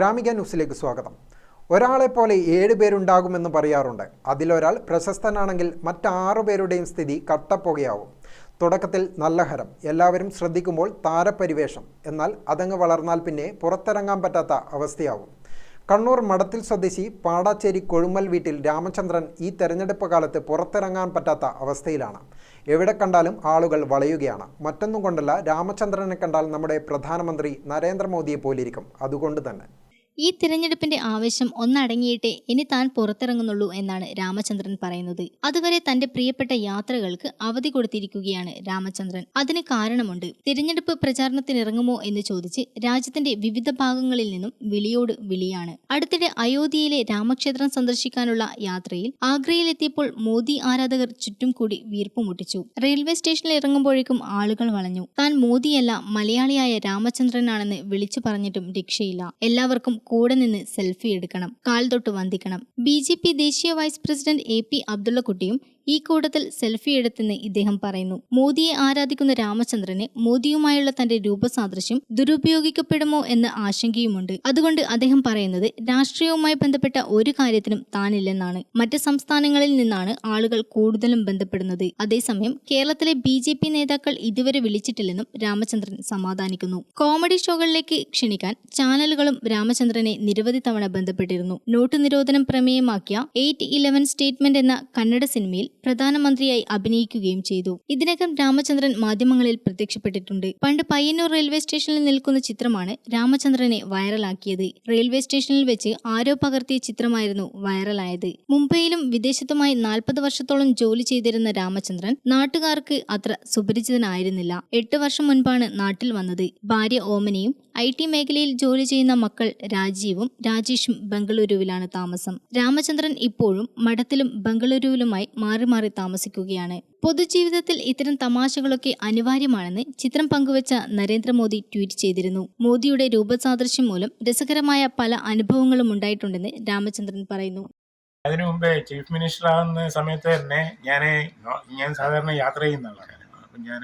ഗ്രാമിക ന്യൂസിലേക്ക് സ്വാഗതം. ഒരാളെ പോലെ ഏഴ് പേരുണ്ടാകുമെന്ന് പറയാറുണ്ട്. അതിലൊരാൾ പ്രശസ്തനാണെങ്കിൽ മറ്റാറു പേരുടെയും സ്ഥിതി കട്ടപ്പുകയാവും. തുടക്കത്തിൽ നല്ല ഹരം എല്ലാവരും ശ്രദ്ധിക്കുമ്പോൾ താരപരിവേഷം എന്നാൽ അതങ്ങ് വളർന്നാൽ പിന്നെ പുറത്തിറങ്ങാൻ പറ്റാത്ത അവസ്ഥയാവും. കണ്ണൂർ മഠത്തിൽ സ്വദേശി പാടാച്ചേരി കൊഴുമൽ വീട്ടിൽ രാമചന്ദ്രൻ ഈ തെരഞ്ഞെടുപ്പ് കാലത്ത് പുറത്തിറങ്ങാൻ പറ്റാത്ത അവസ്ഥയിലാണ്. എവിടെ കണ്ടാലും ആളുകൾ വളയുകയാണ്. മറ്റൊന്നും കൊണ്ടല്ല രാമചന്ദ്രനെ കണ്ടാൽ നമ്മുടെ പ്രധാനമന്ത്രി നരേന്ദ്രമോദിയെ പോലിരിക്കും. അതുകൊണ്ട് തന്നെ. ഈ തിരഞ്ഞെടുപ്പിന്റെ ആവേശം ഒന്നടങ്ങിയിട്ടേ ഇനി താൻ പുറത്തിറങ്ങുന്നുള്ളൂ എന്നാണ് രാമചന്ദ്രൻ പറയുന്നത്. അതുവരെ തന്റെ പ്രിയപ്പെട്ട യാത്രകൾക്ക് അവധി കൊടുത്തിരിക്കുകയാണ് രാമചന്ദ്രൻ. അതിന് കാരണമുണ്ട്. തിരഞ്ഞെടുപ്പ് പ്രചാരണത്തിനിറങ്ങുമോ എന്ന് ചോദിച്ച് രാജ്യത്തിന്റെ വിവിധ ഭാഗങ്ങളിൽ നിന്നും വിളിയോട് വിളിയാണ്. അടുത്തിടെ അയോധ്യയിലെ രാമക്ഷേത്രം സന്ദർശിക്കാനുള്ള യാത്രയിൽ ആഗ്രയിലെത്തിയപ്പോൾ മോദി ആരാധകർ ചുറ്റും കൂടി വീർപ്പുമുട്ടിച്ചു റെയിൽവേ സ്റ്റേഷനിൽ ഇറങ്ങുമ്പോഴേക്കും ആളുകൾ വളഞ്ഞു. താൻ മോദിയല്ല മലയാളിയായ രാമചന്ദ്രനാണെന്ന് വിളിച്ചു പറഞ്ഞിട്ടും രക്ഷയില്ല. എല്ലാവർക്കും കൂടെ നിന്ന് സെൽഫി എടുക്കണം കാൽ തൊട്ട് വന്ദിക്കണം. ബി ജെ പി ദേശീയ വൈസ് പ്രസിഡന്റ് എ പി അബ്ദുള്ളക്കുട്ടിയും ഈ കൂട്ടത്തിൽ സെൽഫി എടുത്തെന്ന് ഇദ്ദേഹം പറയുന്നു. മോദിയെ ആരാധിക്കുന്ന രാമചന്ദ്രനെ മോദിയുമായുള്ള തന്റെ രൂപസാദൃശ്യം ദുരുപയോഗിക്കപ്പെടുമോ എന്ന ആശങ്കയുമുണ്ട്. അതുകൊണ്ട് അദ്ദേഹം പറയുന്നത് രാഷ്ട്രീയവുമായി ബന്ധപ്പെട്ട ഒരു കാര്യത്തിനും താനില്ലെന്നാണ്. മറ്റ് സംസ്ഥാനങ്ങളിൽ നിന്നാണ് ആളുകൾ കൂടുതലും ബന്ധപ്പെടുന്നത്. അതേസമയം കേരളത്തിലെ ബി ജെ പി നേതാക്കൾ ഇതുവരെ വിളിച്ചിട്ടില്ലെന്നും രാമചന്ദ്രൻ സമാധാനിക്കുന്നു. കോമഡി ഷോകളിലേക്ക് ക്ഷണിക്കാൻ ചാനലുകളും രാമചന്ദ്രനെ നിരവധി തവണ ബന്ധപ്പെട്ടിരുന്നു. നോട്ട് നിരോധനം പ്രമേയമാക്കിയ എയ്റ്റ് ഇലവൻ സ്റ്റേറ്റ്മെന്റ് എന്ന കന്നഡ സിനിമയിൽ പ്രധാനമന്ത്രിയായി അഭിനയിക്കുകയും ചെയ്തു. ഇതിനകം രാമചന്ദ്രൻ മാധ്യമങ്ങളിൽ പ്രത്യക്ഷപ്പെട്ടിട്ടുണ്ട്. പണ്ട് പയ്യന്നൂർ റെയിൽവേ സ്റ്റേഷനിൽ നിൽക്കുന്ന ചിത്രമാണ് രാമചന്ദ്രനെ വൈറലാക്കിയത്. റെയിൽവേ സ്റ്റേഷനിൽ വെച്ച് ആരോ പകർത്തിയ ചിത്രമായിരുന്നു വൈറലായത്. മുംബൈയിലും വിദേശത്തുമായി നാൽപ്പത് വർഷത്തോളം ജോലി ചെയ്തിരുന്ന രാമചന്ദ്രൻ നാട്ടുകാർക്ക് അത്ര സുപരിചിതനായിരുന്നില്ല. എട്ട് വർഷം മുൻപാണ് നാട്ടിൽ വന്നത്. ഭാര്യ ഓമനയും ഐ ടി മേഖലയിൽ ജോലി ചെയ്യുന്ന മക്കൾ രാജീവും രാജേഷും ബംഗളൂരുവിലാണ് താമസം. രാമചന്ദ്രൻ ഇപ്പോഴും മഠത്തിലും ബംഗളൂരുവിലുമായി മാറി മാറി താമസിക്കുകയാണ്. പൊതുജീവിതത്തിൽ ഇത്തരം തമാശകളൊക്കെ അനിവാര്യമാണെന്ന് ചിത്രം പങ്കുവച്ച നരേന്ദ്രമോദി ട്വീറ്റ് ചെയ്തിരുന്നു. മോദിയുടെ രൂപസാദൃശ്യം മൂലം രസകരമായ പല അനുഭവങ്ങളും ഉണ്ടായിട്ടുണ്ടെന്ന് രാമചന്ദ്രൻ പറയുന്നു. അതിനു മുമ്പേ ചീഫ് മിനിസ്റ്റർ ആകുന്ന സമയത്ത് തന്നെ ഞാൻ ഞാൻ സാധാരണ യാത്ര ചെയ്യുന്ന ആളാണ്. അപ്പം ഞാൻ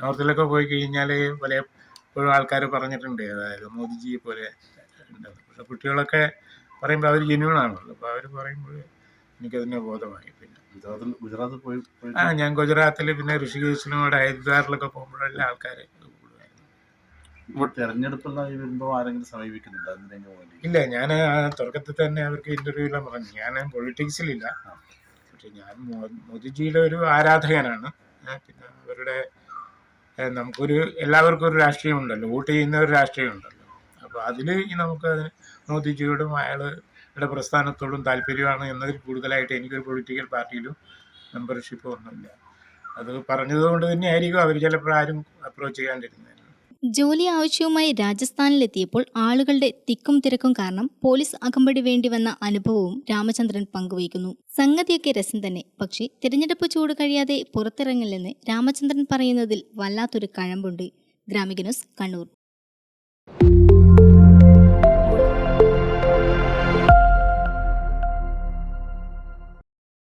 നോർത്തിലൊക്കെ പോയി കഴിഞ്ഞാൽ പലപ്പോഴും ആൾക്കാർ പറഞ്ഞിട്ടുണ്ട്. അതായത് മോദിജിയെ പോലെ കുട്ടികളൊക്കെ പറയുമ്പോൾ അവർ ജെന്യൂൺ ആണല്ലോ. അപ്പോൾ അവർ പറയുമ്പോൾ എനിക്കതിന്റെ ബോധമായി പിന്നെ. ഗുജറാത്തിൽ ഗുജറാത്തിൽ പോയി പോയി ആ ഞാൻ ഗുജറാത്തിൽ പിന്നെ ഋഷികേശിലും അവിടെ ഹരിദ്വാറിലൊക്കെ പോകുമ്പോഴെല്ലാം ആൾക്കാർ കൂടുമായിരുന്നു. ഇപ്പോൾ തെരഞ്ഞെടുപ്പെല്ലാം വരുമ്പോൾ ആരെങ്കിലും സമീപിക്കുന്നുണ്ട്? അതിന് വേണ്ടി? ഇല്ല ഞാൻ തുടക്കത്തിൽ തന്നെ അവർക്ക് ഇന്റർവ്യൂവിലും പറഞ്ഞു. ഞാൻ പൊളിറ്റിക്സിലില്ല പക്ഷെ ഞാൻ മോ- മോദിജിയുടെ ഒരു ആരാധകനാണ്. ഏ, പിന്നെ അവരുടെ ഏ, നമുക്കൊരു എല്ലാവർക്കും ഒരു രാഷ്ട്രീയം ഉണ്ടല്ലോ. വോട്ട് ചെയ്യുന്ന ഒരു രാഷ്ട്രീയം ഉണ്ടല്ലോ. അപ്പോൾ അതിൽ നമുക്ക് അതിന് മോദിജിയോടും അയാളുടെ പ്രസ്ഥാനത്തോടും താല്പര്യമാണ് എന്നതിൽ കൂടുതലായിട്ട് എനിക്കൊരു പൊളിറ്റിക്കൽ പാർട്ടിയിലും മെമ്പർഷിപ്പ് ഒന്നുമില്ല. അത് പറഞ്ഞതുകൊണ്ട് തന്നെയായിരിക്കും അവർ ചിലപ്പോൾ ആരും അപ്രോച്ച് ചെയ്യാണ്ടിരുന്നത്. ജോലി ആവശ്യവുമായി രാജസ്ഥാനിലെത്തിയപ്പോൾ ആളുകളുടെ തിക്കും തിരക്കും കാരണം പോലീസ് അകമ്പടി വേണ്ടി വന്ന അനുഭവവും രാമചന്ദ്രൻ പങ്കുവയ്ക്കുന്നു. സംഗതിയൊക്കെ രസം തന്നെ. പക്ഷേ തിരഞ്ഞെടുപ്പ് ചൂട് കഴിയാതെ പുറത്തിറങ്ങില്ലെന്ന് രാമചന്ദ്രൻ പറയുന്നതിൽ വല്ലാത്തൊരു കഴമ്പുണ്ട്. ഗ്രാമിക കണ്ണൂർ.